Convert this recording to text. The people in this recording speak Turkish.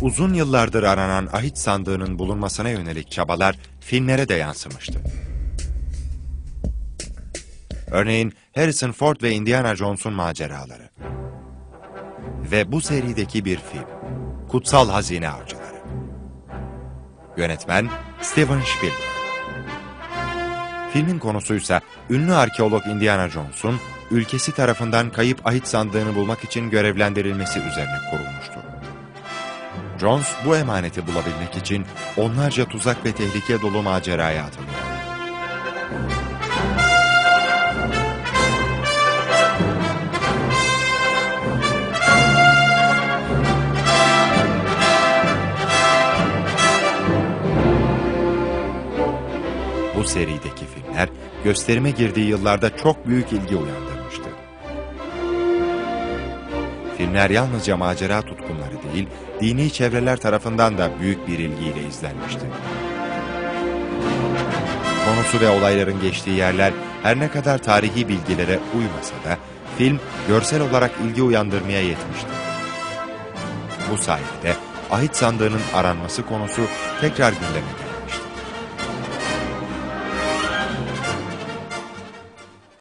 uzun yıllardır aranan ahit sandığının bulunmasına yönelik çabalar filmlere de yansımıştı. Örneğin Harrison Ford ve Indiana Jones'un maceraları. Ve bu serideki bir film. Kutsal Hazine Avcıları. Yönetmen Steven Spielberg. Filmin konusuysa ünlü arkeolog Indiana Jones'un ülkesi tarafından kayıp ahit sandığını bulmak için görevlendirilmesi üzerine kurulmuştur. Jones bu emaneti bulabilmek için onlarca tuzak ve tehlike dolu maceraya atılıyor. Bu serideki filmler gösterime girdiği yıllarda çok büyük ilgi uyandırmıştı. Filmler yalnızca macera tutkunları değil, dini çevreler tarafından da büyük bir ilgiyle izlenmişti. Konusu ve olayların geçtiği yerler her ne kadar tarihi bilgilere uymasa da film görsel olarak ilgi uyandırmaya yetmişti. Bu sayede ahit sandığının aranması konusu tekrar gündeme geldi.